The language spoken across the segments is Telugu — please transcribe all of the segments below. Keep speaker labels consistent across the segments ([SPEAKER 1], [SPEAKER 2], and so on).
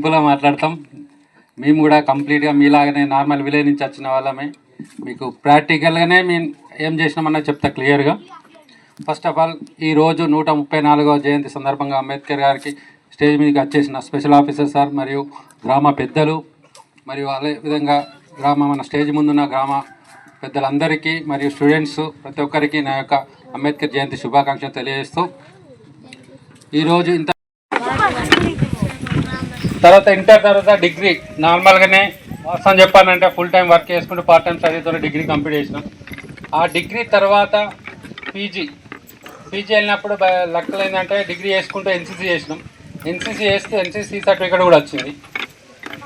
[SPEAKER 1] సింపుల్గా మాట్లాడతాం. మేము కూడా కంప్లీట్గా మీలాగానే నార్మల్ విలేజ్ నుంచి వచ్చిన వాళ్ళమే. మీకు ప్రాక్టికల్గానే మేము ఏం చేసినామన్నా చెప్తా క్లియర్గా. ఫస్ట్ ఆఫ్ ఆల్ ఈరోజు నూట ముప్పై నాలుగవ జయంతి సందర్భంగా అంబేద్కర్ గారికి స్టేజ్ మీదకి వచ్చేసిన స్పెషల్ ఆఫీసర్ సార్ మరియు గ్రామ పెద్దలు మరియు అదే విధంగా గ్రామ మన స్టేజ్ ముందున్న గ్రామ పెద్దలందరికీ మరియు స్టూడెంట్స్ ప్రతి ఒక్కరికి నా యొక్క అంబేద్కర్ జయంతి శుభాకాంక్షలు తెలియజేస్తూ ఈరోజు ఇంత తర్వాత ఇంటర్ తర్వాత డిగ్రీ. నార్మల్గానే వాస్తవం చెప్పానంటే ఫుల్ టైం వర్క్ చేసుకుంటూ పార్ట్ టైం స్టడీతో డిగ్రీ కంప్లీట్ చేసినాం. ఆ డిగ్రీ తర్వాత పీజీ. పీజీ వెళ్ళినప్పుడు లక్కలు లెక్కలు ఏంటంటే డిగ్రీ చేసుకుంటూ ఎన్సీసీ చేసినాం. ఎన్సీసీ చేస్తే ఎన్సీసీ సర్టిఫికేట్ కూడా వచ్చింది.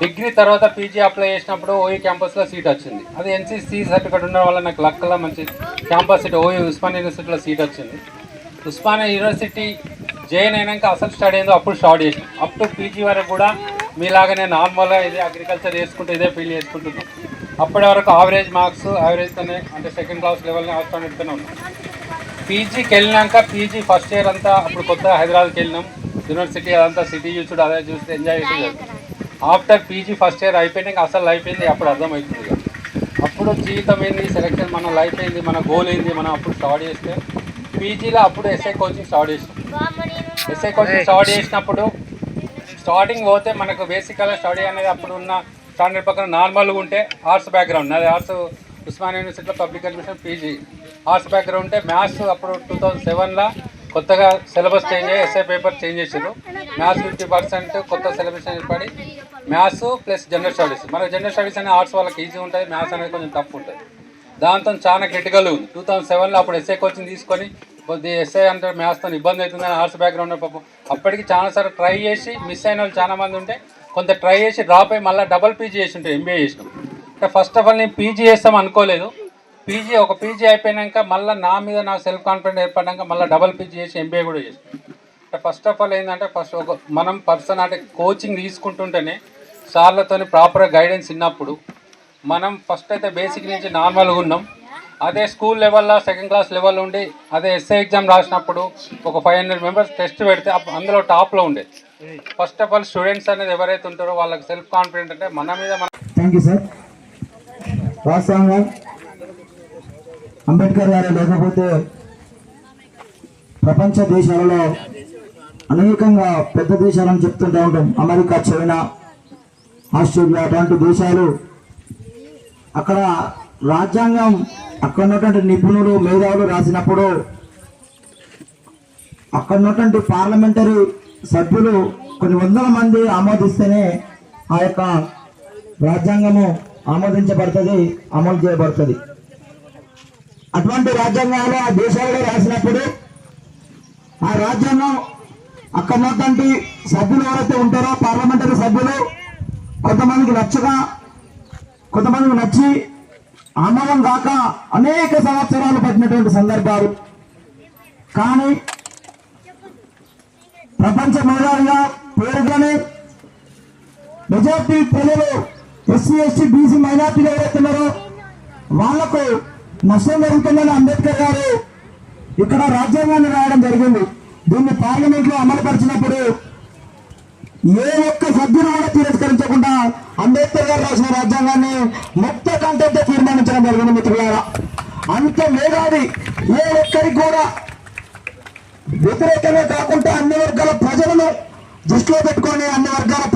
[SPEAKER 1] డిగ్రీ తర్వాత పీజీ అప్లై చేసినప్పుడు ఓయూ క్యాంపస్లో సీట్ వచ్చింది. అది ఎన్సీసీ సర్టిఫికేట్ ఉండడం వల్ల నాకు లక్కలో మంచి క్యాంపస్ సీట్ ఓయూ ఉస్మానియా యూనివర్సిటీలో సీట్ వచ్చింది. ఉస్మానియా యూనివర్సిటీ జైన్ అయినాక అసలు స్టార్ట్ అయిందో అప్పుడు స్టార్ట్ చేసినాం అప్ టు పీజీ వరకు కూడా మీలాగానే నార్మల్గా ఇదే అగ్రికల్చర్ చేసుకుంటే ఇదే ఫీల్డ్ చేసుకుంటున్నాం. అప్పటి వరకు ఆవరేజ్ మార్క్స్ యావరేజ్తోనే అంటే సెకండ్ క్లాస్ లెవెల్ని ఆడుతున్నట్టుగానే ఉన్నాం. పీజీకి వెళ్ళినాక పీజీ ఫస్ట్ ఇయర్ అంతా అప్పుడు కొత్త హైదరాబాద్కి వెళ్ళినాం. యూనివర్సిటీ అదంతా సిటీ చూసుడు అదే చూస్తే ఎంజాయ్ చేసేది ఆఫ్టర్ పీజీ ఫస్ట్ ఇయర్ అయిపోయినాక అసలు అయింది అప్పుడు అర్థమవుతుంది. అప్పుడు జీవితం ఏంది సెలెక్షన్ మన లైఫ్ ఏంది మన గోల్ ఏంది మనం అప్పుడు స్టార్ట్ చేస్తే పీజీలో అప్పుడు ఎస్ఐ కోచింగ్ స్టార్ట్ చేసినాం. ఎస్ఐ కోచింగ్ స్టార్ట్ చేసినప్పుడు స్టార్టింగ్ పోతే మనకు బేసిక్గా స్టడీ అనేది అప్పుడు ఉన్న స్టాండర్డ్ పక్కన నార్మల్గా ఉంటే ఆర్ట్స్ బ్యాక్గ్రౌండ్ నాది ఆర్ట్స్ ఉస్మాన్ యూనివర్సిటీలో public admission PG arts background ఉంటే మ్యాథ్స్ అప్పుడు టూ థౌజండ్ సెవెన్లో కొత్తగా సిలబస్ చేంజ్ అయ్యి ఎస్ఐ పేపర్ చేంజ్ చేసారు మ్యాథ్స్ ఫిఫ్టీ పర్సెంట్ కొత్త సిలబస్ అనేది పడి మ్యాథ్స్ ప్లస్ జనరల్ స్టడీస్ మనకు జనరల్ స్టడీస్ అనేది ఆర్ట్స్ వాళ్ళకి ఈజీ ఉంటుంది మ్యాథ్స్ అనేది కొంచెం తప్పు ఉంటుంది. దాంతో చాలా క్రిటికల్ ఉంది టూ థౌసండ్ సెవెన్లో అప్పుడు ఎస్ఐ కోచింగ్ తీసుకొని కొద్ది ఎస్ఐ అంటే మ్యాథ్స్తో ఇబ్బంది అవుతుందని ఆర్ట్స్ బ్యాక్గ్రౌండ్ పాపం. అప్పటికి చాలాసార్లు ట్రై చేసి మిస్ అయిన వాళ్ళు చాలా మంది ఉంటే కొంత ట్రై చేసి డ్రాప్ అయ్యి మళ్ళీ డబల్ పీజీ చేసి ఉంటాయి ఎంబీఏ చేసినాం. అంటే ఫస్ట్ ఆఫ్ ఆల్ నేను పీజీ చేస్తాం అనుకోలేదు. పీజీ ఒక పీజీ అయిపోయినాక మళ్ళీ నా మీద నాకు సెల్ఫ్ కాన్ఫిడెంట్ ఏర్పడినాక మళ్ళీ డబల్ పీజీ చేసి ఎంబీఏ కూడా చేసి అంటే ఫస్ట్ ఆఫ్ ఆల్ ఏంటంటే ఫస్ట్ ఒక మనం పర్సన్ అంటే కోచింగ్ తీసుకుంటుంటేనే సార్లతోని ప్రాపర్గా గైడెన్స్ ఇన్నప్పుడు మనం ఫస్ట్ అయితే బేసిక్ నుంచి నార్మల్గా ఉన్నాం. అదే స్కూల్ లెవెల్లో సెకండ్ క్లాస్ లెవెల్ ఉండి అదే ఎస్ఏ ఎగ్జామ్ రాసినప్పుడు ఒక ఫైవ్ హండ్రెడ్ మెంబర్స్ టెస్ట్ పెడితే అందులో టాప్లో ఉండేది ఫస్ట్ ఆఫ్ ఆల్ స్టూడెంట్స్ అనేది ఎవరైతే ఉంటారో వాళ్ళకి సెల్ఫ్ కాన్ఫిడెంట్ అంటే మన మీద మన
[SPEAKER 2] థ్యాంక్ యూ సార్ వాస్తవంగా అంబేద్కర్ గారు లేకపోతే ప్రపంచ దేశాలలో అనేకంగా పెద్ద దేశాలను చెప్తుంటూ ఉంటాం. అమెరికా చైనా ఆస్ట్రేలియా అటువంటి దేశాలు అక్కడ రాజ్యాంగం అక్కడ ఉన్నటువంటి నిపుణులు మేధావులు రాసినప్పుడు అక్కడ ఉన్నటువంటి పార్లమెంటరీ సభ్యులు కొన్ని వందల మంది ఆమోదిస్తేనే ఆ యొక్క రాజ్యాంగము ఆమోదించబడుతుంది అమలు చేయబడుతుంది. అటువంటి రాజ్యాంగాలు ఆ దేశాలలో రాసినప్పుడు ఆ రాజ్యాంగం అక్కడ ఉన్నటువంటి సభ్యులు ఎవరైతే ఉంటారో పార్లమెంటరీ సభ్యులు కొంతమందికి నచ్చగా కొంతమందికి నచ్చి ఆనందం కాక అనేక సంవత్సరాలు పట్టినటువంటి సందర్భాలు. కానీ ప్రపంచ మేధావిగా పేరుగానే మెజార్టీ ప్రజలు ఎస్సీ ఎస్టీ బీసీ మైనార్టీలు ఎవరైతున్నారో వాళ్ళకు నష్టం జరుగుతుందని అంబేద్కర్ గారు ఇక్కడ రాజ్యాంగాన్ని రాయడం జరిగింది. దీన్ని పార్లమెంట్లో అమలుపరిచినప్పుడు ఏ ఒక్క సభ్యులు కూడా తిరస్కరించకుండా అంబేద్కర్ గారు రాసిన రాజ్యాంగాన్ని మొత్తం కంటెంట్ తీర్మానించడం జరిగింది మిత్రులారా. అంత మేధావి ఏ ఒక్కరికి కూడా వ్యతిరేకంగా కాకుండా అన్ని వర్గాల ప్రజలను దృష్టిలో పెట్టుకొని అన్ని వర్గాల